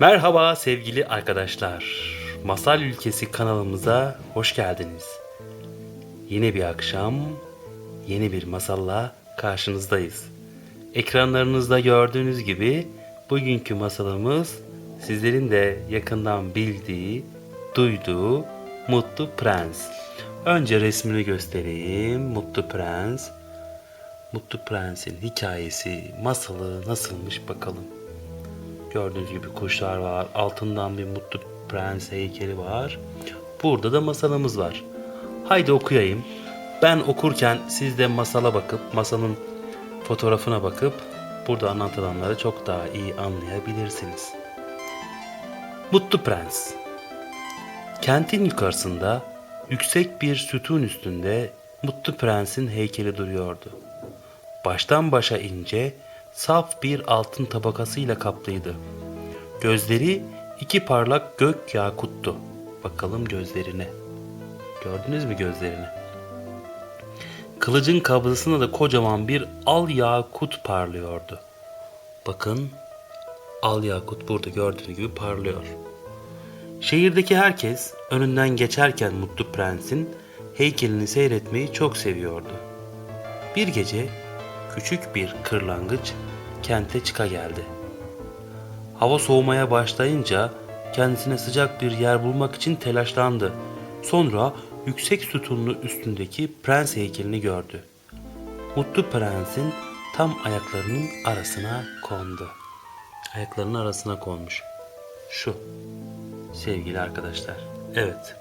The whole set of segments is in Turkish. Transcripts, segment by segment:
Merhaba sevgili arkadaşlar. Masal Ülkesi kanalımıza hoş geldiniz. Yeni bir akşam, yeni bir masalla karşınızdayız. Ekranlarınızda gördüğünüz gibi bugünkü masalımız sizlerin de yakından bildiği, duyduğu Mutlu Prens. Önce resmini göstereyim. Mutlu Prens. Mutlu Prens'in hikayesi, masalı nasılmış bakalım. Gördüğünüz gibi kuşlar var. Altından bir mutlu prens heykeli var. Burada da masalımız var. Haydi okuyayım. Ben okurken siz de masala bakıp, masalın fotoğrafına bakıp burada anlatılanları çok daha iyi anlayabilirsiniz. Mutlu Prens Kentin yukarısında yüksek bir sütun üstünde Mutlu Prens'in heykeli duruyordu. Baştan başa ince, saf bir altın tabakasıyla kaplıydı. Gözleri iki parlak gök yakuttu. Bakalım gözlerine. Gördünüz mü gözlerini? Kılıcın kabzasında da kocaman bir al yakut parlıyordu. Bakın al yakut burada gördüğünüz gibi parlıyor. Şehirdeki herkes önünden geçerken Mutlu Prens'in heykelini seyretmeyi çok seviyordu. Bir gece küçük bir kırlangıç kente çıka geldi. Hava soğumaya başlayınca kendisine sıcak bir yer bulmak için telaşlandı. Sonra yüksek sütunlu üstündeki prens heykelini gördü. Mutlu prensin tam ayaklarının arasına kondu. Ayaklarının arasına konmuş. Şu. Sevgili arkadaşlar. Evet.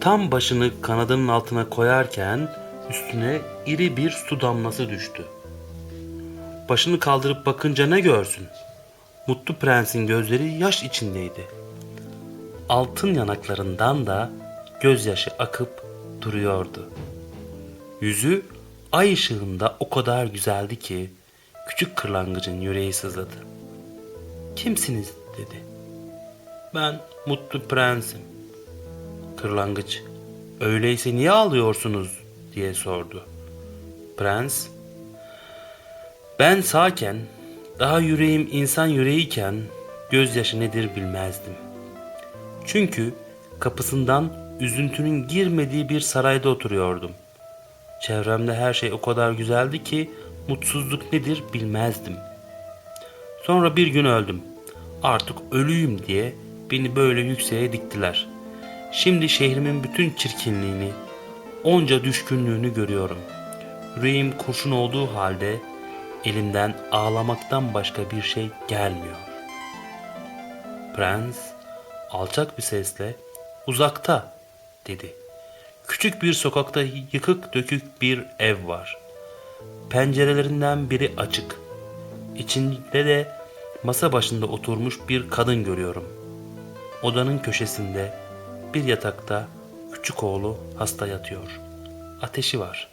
Tam başını kanadının altına koyarken üstüne iri bir su damlası düştü. Başını kaldırıp bakınca ne görsün? Mutlu prensin gözleri yaş içindeydi. Altın yanaklarından da gözyaşı akıp duruyordu. Yüzü ay ışığında o kadar güzeldi ki küçük kırlangıcın yüreği sızladı. Kimsiniz dedi. Ben mutlu prensim. Kırlangıç, öyleyse niye ağlıyorsunuz diye sordu. Prens, ben sağken, daha yüreğim insan yüreğiyken gözyaşı nedir bilmezdim. Çünkü kapısından üzüntünün girmediği bir sarayda oturuyordum. Çevremde her şey o kadar güzeldi ki mutsuzluk nedir bilmezdim. Sonra bir gün öldüm. Artık ölüyüm diye beni böyle yükseğe diktiler. Şimdi şehrimin bütün çirkinliğini, onca düşkünlüğünü görüyorum. Yüreğim kurşun olduğu halde elimden ağlamaktan başka bir şey gelmiyor. Prens alçak bir sesle uzakta dedi. Küçük bir sokakta yıkık dökük bir ev var. Pencerelerinden biri açık. İçinde de masa başında oturmuş bir kadın görüyorum. Odanın köşesinde bir yatakta küçük oğlu hasta yatıyor. Ateşi var.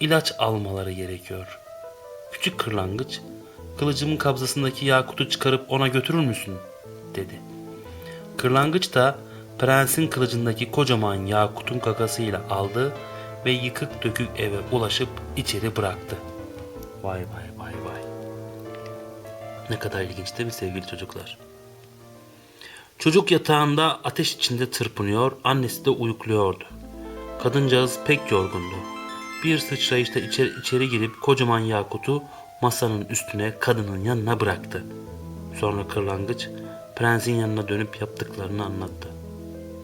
İlaç almaları gerekiyor. Küçük kırlangıç, kılıcımın kabzasındaki yakutu çıkarıp ona götürür müsün? dedi. Kırlangıç da prensin kılıcındaki kocaman yakutun kakasıyla aldı ve yıkık dökük eve ulaşıp içeri bıraktı. Vay vay vay vay. Ne kadar ilginç değil mi sevgili çocuklar? Çocuk yatağında ateş içinde tırpınıyor, annesi de uyukluyordu. Kadıncağız pek yorgundu. Bir sıçrayışta içeri, içeri girip kocaman yakutu masanın üstüne kadının yanına bıraktı. Sonra kırlangıç prensin yanına dönüp yaptıklarını anlattı.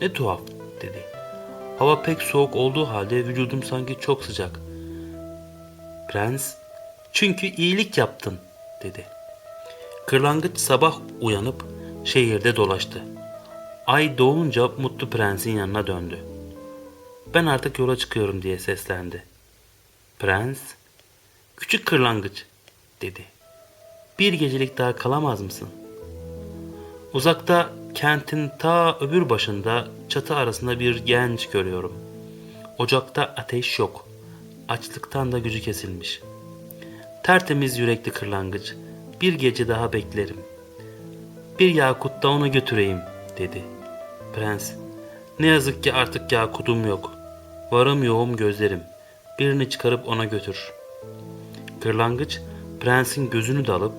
Ne tuhaf dedi. Hava pek soğuk olduğu halde vücudum sanki çok sıcak. Prens çünkü iyilik yaptın dedi. Kırlangıç sabah uyanıp şehirde dolaştı. Ay doğunca mutlu prensin yanına döndü. Ben artık yola çıkıyorum diye seslendi. Prens, küçük kırlangıç dedi. Bir gecelik daha kalamaz mısın? Uzakta kentin ta öbür başında çatı arasında bir genç görüyorum. Ocakta ateş yok. Açlıktan da gücü kesilmiş. Tertemiz yürekli kırlangıç. Bir gece daha beklerim. Bir yakut da ona götüreyim dedi. Prens, ne yazık ki artık yakutum yok. Varım yoğum gözlerim. Birini çıkarıp ona götür. Kırlangıç prensin gözünü de alıp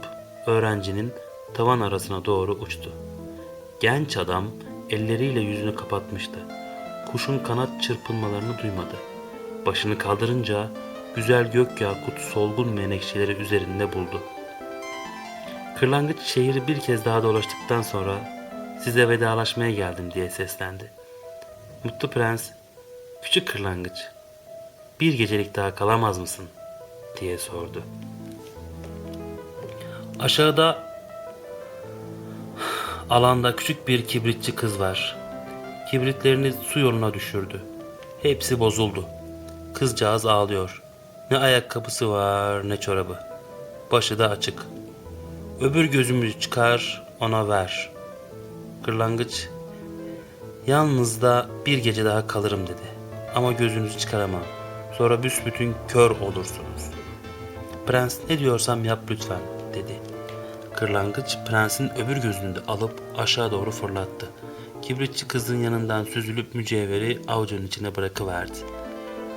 öğrencinin tavan arasına doğru uçtu. Genç adam elleriyle yüzünü kapatmıştı. Kuşun kanat çırpınmalarını duymadı. Başını kaldırınca güzel gök yakut solgun menekşeleri üzerinde buldu. Kırlangıç şehri bir kez daha dolaştıktan sonra size vedalaşmaya geldim diye seslendi. Mutlu Prens, küçük kırlangıç, bir gecelik daha kalamaz mısın? diye sordu. Aşağıda alanda küçük bir kibritçi kız var. Kibritlerini su yoluna düşürdü. Hepsi bozuldu. Kızcağız ağlıyor. Ne ayakkabısı var ne çorabı. Başı da açık. Öbür gözümü çıkar ona ver. Kırlangıç yalnız da bir gece daha kalırım dedi. Ama gözünüzü çıkaramam. Sonra büsbütün kör olursunuz. Prens ne diyorsam yap lütfen dedi. Kırlangıç prensin öbür gözünü de alıp aşağı doğru fırlattı. Kibritçi kızın yanından süzülüp mücevheri avucunun içine bırakıverdi.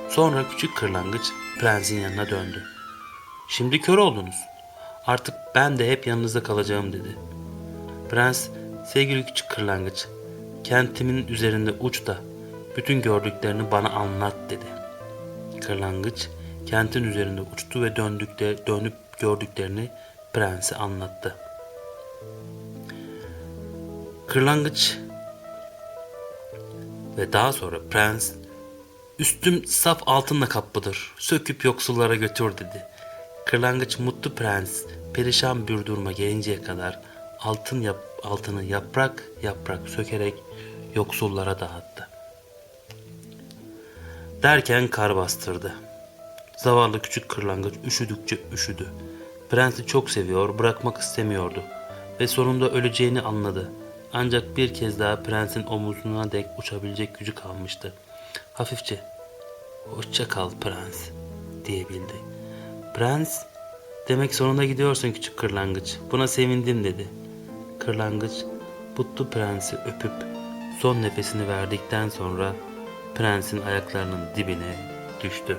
Sonra küçük kırlangıç prensin yanına döndü. Şimdi kör oldunuz. Artık ben de hep yanınızda kalacağım dedi. Prens, sevgili küçük kırlangıç, kentimin üzerinde uç da bütün gördüklerini bana anlat dedi. Kırlangıç kentin üzerinde uçtu ve döndükte dönüp gördüklerini prense anlattı. Kırlangıç ve daha sonra prens üstüm saf altınla kaplıdır. Söküp yoksullara götür dedi. Kırlangıç mutlu prens perişan bir duruma gelinceye kadar altın yap, altını yaprak yaprak sökerek yoksullara dağıttı. Derken kar bastırdı. Zavallı küçük kırlangıç üşüdükçe üşüdü. Prensi çok seviyor, bırakmak istemiyordu ve sonunda öleceğini anladı. Ancak bir kez daha prensin omuzuna dek uçabilecek gücü kalmıştı. Hafifçe, hoşça kal prens diyebildi. Prens, demek sonunda gidiyorsun küçük kırlangıç. Buna sevindim dedi. Kırlangıç, mutlu prensi öpüp son nefesini verdikten sonra prensin ayaklarının dibine düştü.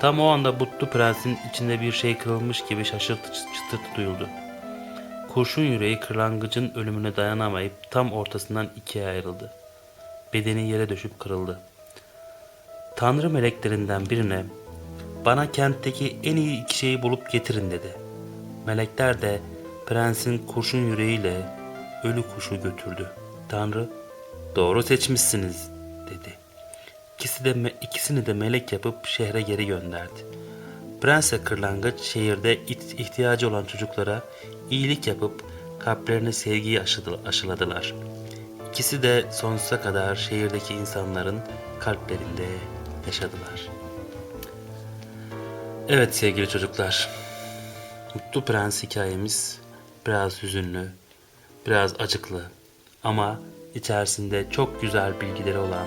Tam o anda Mutlu Prens'in içinde bir şey kırılmış gibi şaşırtıcı çıtırtı duyuldu. Kurşun yüreği kırlangıcın ölümüne dayanamayıp tam ortasından ikiye ayrıldı. Bedeni yere düşüp kırıldı. Tanrı meleklerinden birine bana kentteki en iyi iki şeyi bulup getirin dedi. Melekler de prensin kurşun yüreğiyle ölü kuşu götürdü. Tanrı doğru seçmişsiniz dedi. İkisi de ikisini de melek yapıp şehre geri gönderdi. Prens ve kırlangıç şehirde ihtiyacı olan çocuklara iyilik yapıp kalplerine sevgiyi aşıladılar. İkisi de sonsuza kadar şehirdeki insanların kalplerinde yaşadılar. Evet sevgili çocuklar, Mutlu Prens hikayemiz biraz hüzünlü, biraz acıklı ama içerisinde çok güzel bilgileri olan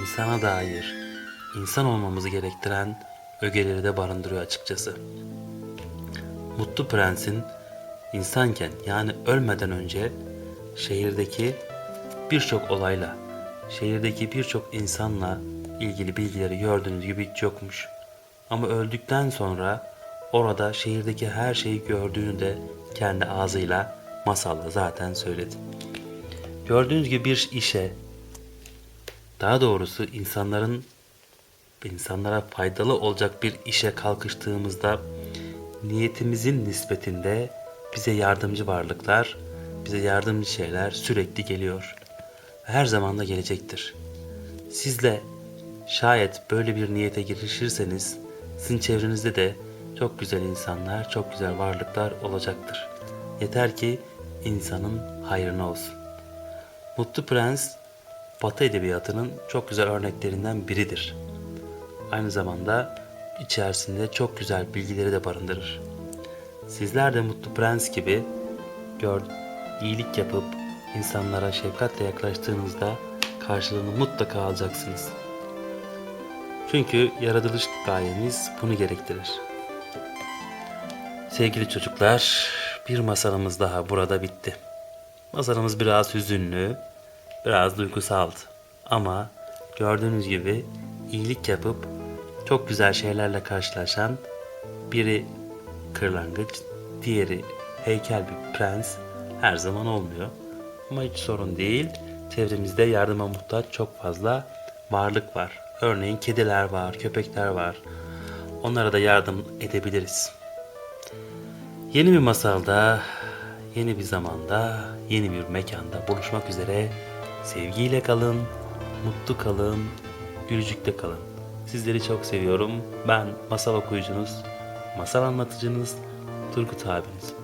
insana dair, insan olmamızı gerektiren ögeleri de barındırıyor açıkçası. Mutlu Prens'in insanken yani ölmeden önce şehirdeki birçok olayla, şehirdeki birçok insanla ilgili bilgileri gördüğünüz gibi hiç yokmuş. Ama öldükten sonra orada şehirdeki her şeyi gördüğünü de kendi ağzıyla masalla zaten söyledi. Gördüğünüz gibi bir işe, daha doğrusu insanların insanlara faydalı olacak bir işe kalkıştığımızda niyetimizin nispetinde bize yardımcı varlıklar, bize yardımcı şeyler sürekli geliyor. Her zaman da gelecektir. Sizle şayet böyle bir niyete girişirseniz sizin çevrenizde de çok güzel insanlar, çok güzel varlıklar olacaktır. Yeter ki insanın hayrına olsun. Mutlu Prens Batı edebiyatının çok güzel örneklerinden biridir. Aynı zamanda içerisinde çok güzel bilgileri de barındırır. Sizler de Mutlu Prens gibi gör, iyilik yapıp insanlara şefkatle yaklaştığınızda karşılığını mutlaka alacaksınız. Çünkü yaratılış gayemiz bunu gerektirir. Sevgili çocuklar, bir masalımız daha burada bitti. Masalımız biraz hüzünlü, biraz duygusaldı. Ama gördüğünüz gibi iyilik yapıp çok güzel şeylerle karşılaşan biri kırlangıç, diğeri heykel bir prens her zaman olmuyor. Ama hiç sorun değil. Çevremizde yardıma muhtaç çok fazla varlık var. Örneğin kediler var, köpekler var. Onlara da yardım edebiliriz. Yeni bir masalda, yeni bir zamanda, yeni bir mekanda buluşmak üzere. Sevgiyle kalın, mutlu kalın, gülücükte kalın. Sizleri çok seviyorum. Ben masal okuyucunuz, masal anlatıcınız Turgut abiniz.